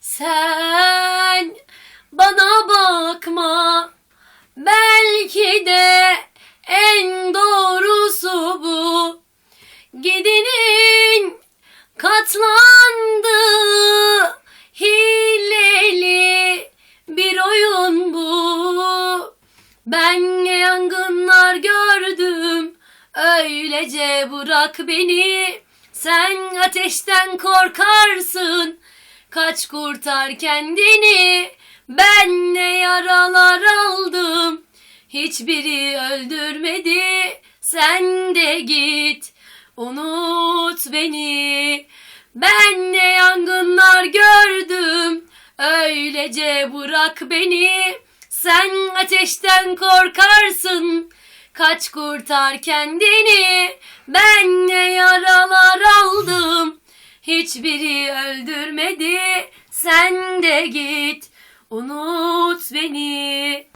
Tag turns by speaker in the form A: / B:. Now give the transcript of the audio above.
A: Sen bana bakma. Belki de en doğrusu bu. Gidenin katlandığı hileli bir oyun bu. Ben yangınlar gördüm. Öylece bırak beni. Sen ateşten korkarsın kaç kurtar kendini Ben ne yaralar aldım. Hiçbiri öldürmedi Sen de git unut beni. Ben ne yangınlar gördüm öylece bırak beni. Sen ateşten korkarsın kaç kurtar kendini Ben hiçbiri öldürmedi. Sen de git. Unut beni